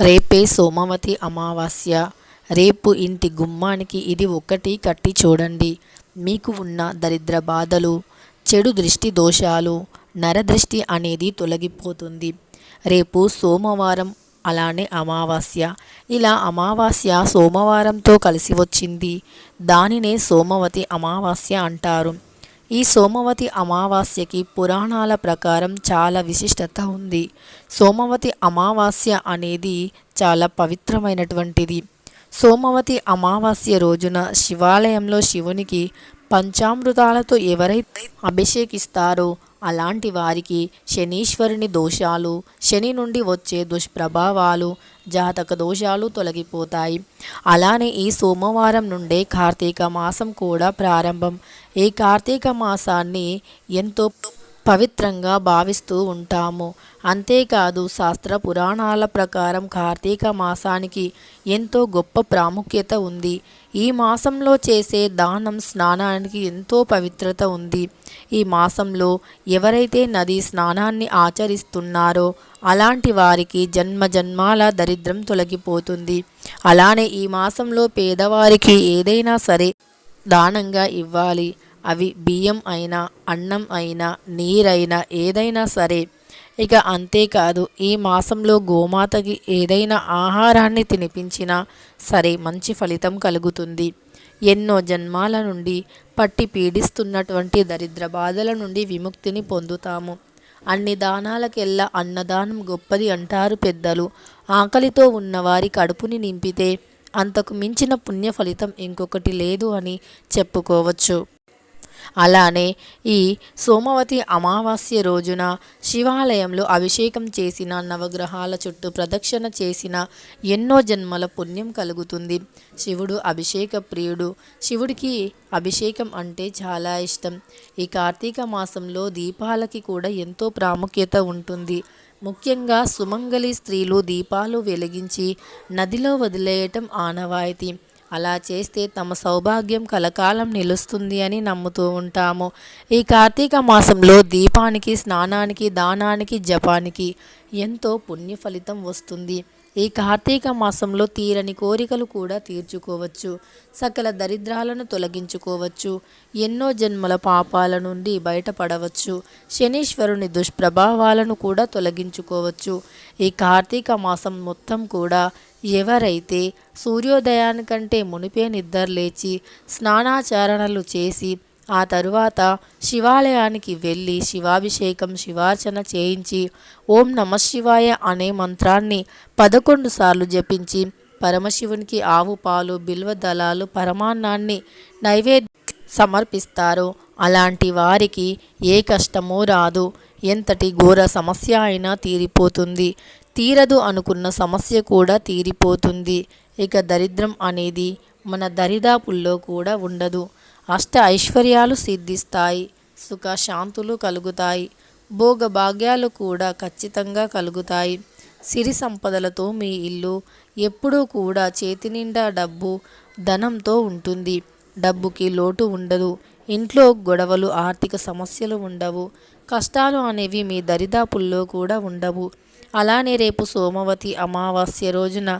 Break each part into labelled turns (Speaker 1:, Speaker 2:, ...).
Speaker 1: రేపే సోమవతి అమావాస్య. రేపు ఇంటి గుమ్మానికి ఇది ఒకటి కట్టి చూడండి. మీకు ఉన్న దరిద్ర బాధలు చెడు దృష్టి దోషాలు నరదృష్టి అనేది తొలగిపోతుంది. రేపు సోమవారం అలానే అమావాస్య. ఇలా అమావాస్య సోమవారంతో కలిసి వచ్చింది. దానినే సోమవతి అమావాస్య అంటారు. ఈ సోమవతి అమావాస్యకి పురాణాల ప్రకారం చాలా విశిష్టత ఉంది. సోమవతి అమావాస్య అనేది చాలా పవిత్రమైనటువంటిది. సోమవతి అమావాస్య రోజున శివాలయంలో శివునికి పంచామృతాలతో ఎవరైతే అభిషేకిస్తారో అలాంటి వారికి శనీశ్వరుని దోషాలు శని నుండి వచ్చే దుష్ప్రభావాలు జాతక దోషాలు తొలగిపోతాయి. అలానే ఈ సోమవారం నుండే కార్తీక మాసం కూడా ప్రారంభం. ఈ కార్తీక మాసాన్ని ఎంతో పవిత్రంగా భావిస్తూ ఉంటాము. అంతేకాదు శాస్త్ర పురాణాల ప్రకారం కార్తీక మాసానికి ఎంతో గొప్ప ప్రాముఖ్యత ఉంది. ఈ మాసంలో చేసే దానం స్నానానికి ఎంతో పవిత్రత ఉంది. ఈ మాసంలో ఎవరైతే నది స్నానాన్ని ఆచరిస్తున్నారో అలాంటి వారికి జన్మ జన్మాల దరిద్రం తొలగిపోతుంది. అలానే ఈ మాసంలో పేదవారికి ఏదైనా సరే దానంగా ఇవ్వాలి. అవి బియ్యం అయినా అన్నం అయినా నీరైనా ఏదైనా సరే. ఇక అంతేకాదు ఈ మాసంలో గోమాతకి ఏదైనా ఆహారాన్ని తినిపించినా సరే మంచి ఫలితం కలుగుతుంది. ఎన్నో జన్మాల నుండి పట్టి పీడిస్తున్నటువంటి దరిద్ర బాధల నుండి విముక్తిని పొందుతాము. అన్ని దానాలకెల్లా అన్నదానం గొప్పది అంటారు పెద్దలు. ఆకలితో ఉన్నవారి కడుపుని నింపితే అంతకు మించిన పుణ్య ఫలితం ఇంకొకటి లేదు అని చెప్పుకోవచ్చు. అలానే ఈ సోమవతి అమావాస్య రోజున శివాలయంలో అభిషేకం చేసిన నవగ్రహాల చుట్టూ ప్రదక్షిణ చేసిన ఎన్నో జన్మల పుణ్యం కలుగుతుంది. శివుడు అభిషేక ప్రియుడు. శివుడికి అభిషేకం అంటే చాలా ఇష్టం. ఈ కార్తీక మాసంలో దీపాలకి కూడా ఎంతో ప్రాముఖ్యత ఉంటుంది. ముఖ్యంగా సుమంగళి స్త్రీలు దీపాలు వెలిగించి నదిలో వదిలేయటం ఆనవాయితీ. అలా చేస్తే తమ సౌభాగ్యం కలకాలం నిలుస్తుంది అని నమ్ముతూ ఉంటాము. ఈ కార్తీక మాసంలో దీపానికి స్నానానికి దానానికి జపానికి ఎంతో పుణ్య ఫలితం వస్తుంది. ఈ కార్తీక మాసంలో తీరని కోరికలు కూడా తీర్చుకోవచ్చు. సకల దరిద్రాలను తొలగించుకోవచ్చు. ఎన్నో జన్మల పాపాల నుండి బయటపడవచ్చు. శనీశ్వరుని దుష్ప్రభావాలను కూడా తొలగించుకోవచ్చు. ఈ కార్తీక మాసం మొత్తం కూడా ఎవరైతే సూర్యోదయానికంటే మునిపే నిద్ర లేచి స్నానాచారణలు చేసి ఆ తరువాత శివాలయానికి వెళ్ళి శివాభిషేకం శివార్చన చేయించి ఓం నమ శివాయ అనే మంత్రాన్ని పదకొండు సార్లు జపించి పరమశివునికి ఆవు పాలు బిల్వ దళాలు పరమాన్నాన్ని నైవేద్య సమర్పిస్తారో. అలాంటి వారికి ఏ కష్టమూ రాదు. ఎంతటి ఘోర సమస్య అయినా తీరిపోతుంది. తీరదు అనుకున్న సమస్య కూడా తీరిపోతుంది. ఇక దరిద్రం అనేది మన దరిదాపుల్లో కూడా ఉండదు. అష్ట ఐశ్వర్యాలు సిద్ధిస్తాయి సుఖ శాంతులు కలుగుతాయి భోగ భాగ్యాలు కూడా ఖచ్చితంగా కలుగుతాయి. సిరి సంపదలతో మీ ఇల్లు ఎప్పుడూ కూడా చేతి నిండా డబ్బు ధనంతో ఉంటుంది. డబ్బుకి లోటు ఉండదు. ఇంట్లో గొడవలు ఆర్థిక సమస్యలు ఉండవు. కష్టాలు అనేవి మీ దరిదాపుల్లో కూడా ఉండవు. అలానే రేపు సోమవతి అమావాస్య రోజున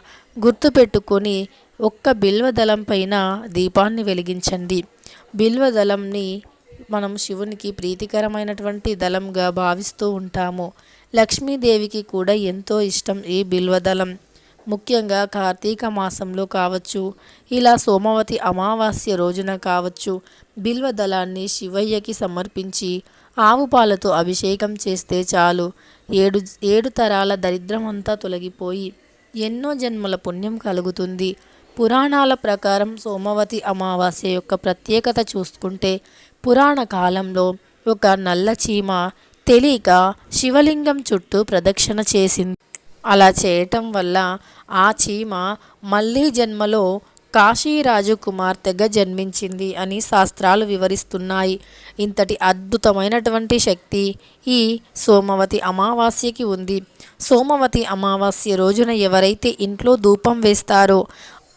Speaker 1: గుర్తుపెట్టుకొని ఒక్క బిల్వదళం పైన దీపాన్ని వెలిగించండి. బిల్వదళంని మనం శివునికి ప్రీతికరమైనటువంటి దళంగా భావిస్తూ ఉంటాము. లక్ష్మీదేవికి కూడా ఎంతో ఇష్టం ఈ బిల్వదళం. ముఖ్యంగా కార్తీక మాసంలో కావచ్చు ఇలా సోమవతి అమావాస్య రోజున కావచ్చు బిల్వదళాన్ని శివయ్యకి సమర్పించి ఆవు పాలతో అభిషేకం చేస్తే చాలు. ఏడు ఏడు తరాల దరిద్రమంతా తొలగిపోయి ఎన్నో జన్మల పుణ్యం కలుగుతుంది. పురాణాల ప్రకారం సోమవతి అమావాస్య యొక్క ప్రత్యేకత చూసుకుంటే పురాణ కాలంలో ఒక నల్ల చీమ తెలియక శివలింగం చుట్టూ ప్రదక్షిణ చేసింది. అలా చేయటం వల్ల ఆ చీమ మళ్ళీ జన్మలో కాశీరాజు కుమార్తెగా జన్మించింది అని శాస్త్రాలు వివరిస్తున్నాయి. ఇంతటి అద్భుతమైనటువంటి శక్తి ఈ సోమవతి అమావాస్యకి ఉంది. సోమవతి అమావాస్య రోజున ఎవరైతే ఇంట్లో ధూపం వేస్తారో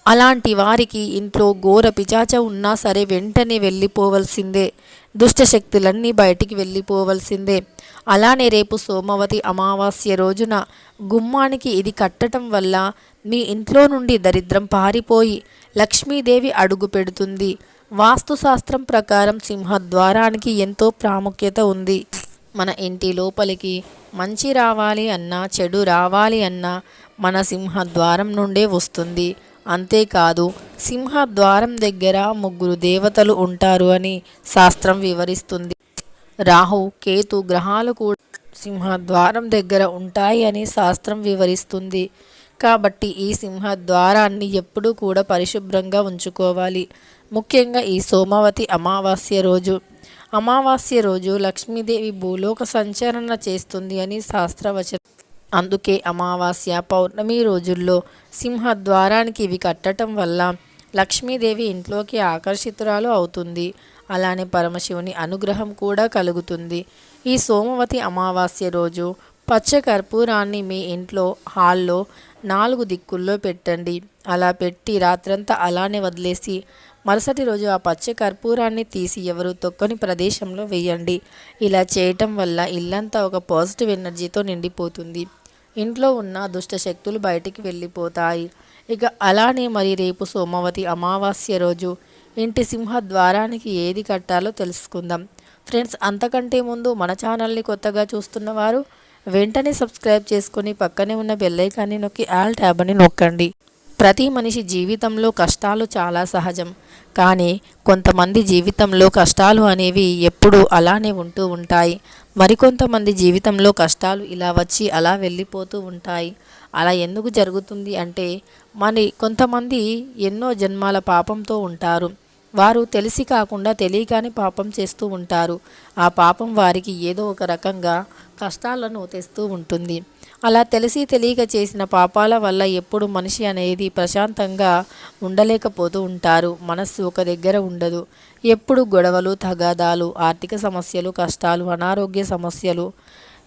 Speaker 1: అలాంటి వారికి ఇంట్లో ఘోర పిచాచ ఉన్నా సరే వెంటనే వెళ్ళిపోవలసిందే. దుష్టశక్తులన్నీ బయటికి వెళ్ళిపోవలసిందే. అలానే రేపు సోమవతి అమావాస్య రోజున గుమ్మానికి ఇది కట్టడం వల్ల మీ ఇంట్లో నుండి దరిద్రం పారిపోయి లక్ష్మీదేవి అడుగు పెడుతుంది. వాస్తుశాస్త్రం ప్రకారం సింహద్వారానికి ఎంతో ప్రాముఖ్యత ఉంది. మన ఇంటి లోపలికి మంచి రావాలి అన్నా చెడు రావాలి అన్నా మన సింహద్వారం నుండే వస్తుంది. అంతేకాదు సింహద్వారం దగ్గర ముగ్గురు దేవతలు ఉంటారు అని శాస్త్రం వివరిస్తుంది. రాహు కేతు గ్రహాలు కూడా సింహద్వారం దగ్గర ఉంటాయి అని శాస్త్రం వివరిస్తుంది. కాబట్టి ఈ సింహద్వారాన్ని ఎప్పుడూ కూడా పరిశుభ్రంగా ఉంచుకోవాలి. ముఖ్యంగా ఈ సోమవతి అమావాస్య రోజు. అమావాస్య రోజు లక్ష్మీదేవి భూలోక సంచరణ చేస్తుంది అని శాస్త్రవచనం అందుకే అమావాస్య పౌర్ణమి రోజుల్లో సింహద్వారానికి ఇవి కట్టడం వల్ల లక్ష్మీదేవి ఇంట్లోకి ఆకర్షితురాలు అవుతుంది. అలానే పరమశివుని అనుగ్రహం కూడా కలుగుతుంది. ఈ సోమవతి అమావాస్య రోజు పచ్చ కర్పూరాన్ని మీ ఇంట్లో హాల్లో నాలుగు దిక్కుల్లో పెట్టండి. అలా పెట్టి రాత్రంతా అలానే వదిలేసి మరుసటి రోజు ఆ పచ్చ కర్పూరాన్ని తీసి ఎవరు తొక్కని ప్రదేశంలో వేయండి. ఇలా చేయటం వల్ల ఇల్లంతా ఒక పాజిటివ్ ఎనర్జీతో నిండిపోతుంది. ఇంట్లో ఉన్న దుష్ట శక్తులు బయటికి వెళ్ళిపోతాయి. ఇక అలానే మరి రేపు సోమవతి అమావాస్య రోజు ఇంటి సింహ ద్వారానికి ఏది కట్టాలో తెలుసుకుందాం. ఫ్రెండ్స్ అంతకంటే ముందు మన ఛానల్ని కొత్తగా చూస్తున్న వారు వెంటనే సబ్స్క్రైబ్ చేసుకొని పక్కనే ఉన్న బెల్లైకాన్ని నొక్కి ఆల్ ట్యాబ్ అని నొక్కండి. ప్రతి మనిషి జీవితంలో కష్టాలు చాలా సహజం. కానీ కొంతమంది జీవితంలో కష్టాలు అనేవి ఎప్పుడూ అలానే ఉంటూ ఉంటాయి. మరికొంతమంది జీవితంలో కష్టాలు ఇలా వచ్చి అలా వెళ్ళిపోతూ ఉంటాయి. అలా ఎందుకు జరుగుతుంది అంటే మరి కొంతమంది ఎన్నో జన్మాల పాపంతో ఉంటారు. వారు తెలిసి కాకుండా తెలియగానే పాపం చేస్తూ ఉంటారు. ఆ పాపం వారికి ఏదో ఒక రకంగా కష్టాలను తెస్తూ ఉంటుంది. అలా తెలిసి తెలియక చేసిన పాపాల వల్ల ఎప్పుడు మనిషి అనేది ప్రశాంతంగా ఉండలేకపోతూ ఉంటారు. మనస్సు ఒక దగ్గర ఉండదు. ఎప్పుడు గొడవలు తగాదాలు ఆర్థిక సమస్యలు కష్టాలు అనారోగ్య సమస్యలు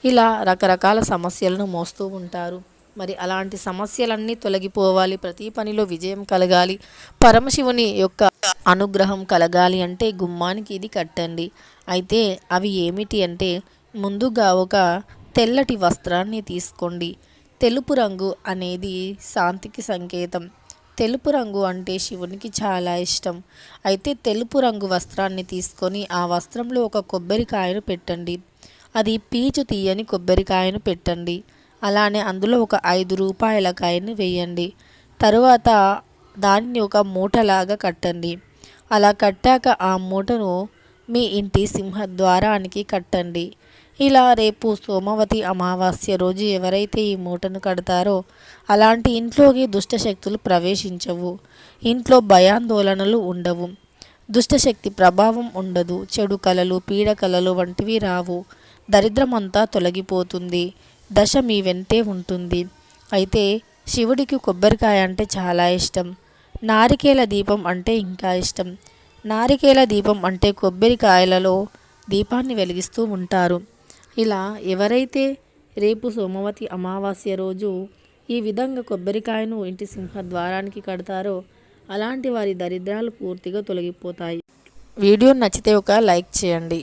Speaker 1: ఇలా రకరకాల సమస్యలను మోస్తూ ఉంటారు. మరి అలాంటి సమస్యలన్నీ తొలగిపోవాలి ప్రతి పనిలో విజయం కలగాలి పరమశివుని యొక్క అనుగ్రహం కలగాలి అంటే గుమ్మానికి ఇది కట్టండి. అయితే అవి ఏమిటి అంటే ముందుగా ఒక తెల్లటి వస్త్రాన్ని తీసుకోండి. తెలుపు రంగు అనేది శాంతికి సంకేతం. తెలుపు రంగు అంటే శివునికి చాలా ఇష్టం. అయితే తెలుపు రంగు వస్త్రాన్ని తీసుకొని ఆ వస్త్రంలో ఒక కొబ్బరికాయను పెట్టండి. అది పీచు తీయని కొబ్బరికాయను పెట్టండి. అలానే అందులో ఒక ఐదు రూపాయల కాయని వేయండి. తరువాత దానిని ఒక మూటలాగా కట్టండి. అలా కట్టాక ఆ మూటను మీ ఇంటి సింహద్వారానికి కట్టండి. ఇలా రేపు సోమవతి అమావాస్య రోజు ఎవరైతే ఈ మూటను కడతారో అలాంటి ఇంట్లోకి దుష్టశక్తులు ప్రవేశించవు. ఇంట్లో భయాందోళనలు ఉండవు. దుష్టశక్తి ప్రభావం ఉండదు. చెడు కలలు పీడకలలు వంటివి రావు. దరిద్రమంతా తొలగిపోతుంది. దశ మీ వెంటే ఉంటుంది. అయితే శివుడికి కొబ్బరికాయ అంటే చాలా ఇష్టం. నారికేల దీపం అంటే ఇంకా ఇష్టం. నారికేల దీపం అంటే కొబ్బరికాయలలో దీపాన్ని వెలిగిస్తూ ఉంటారు. ఇలా ఎవరైతే రేపు సోమవతి అమావాస్య రోజు ఈ విధంగా కొబ్బరికాయను ఇంటి సింహద్వారానికి కడతారో అలాంటి వారి దరిద్రాలు పూర్తిగా తొలగిపోతాయి. వీడియో నచ్చితే ఒక లైక్ చేయండి.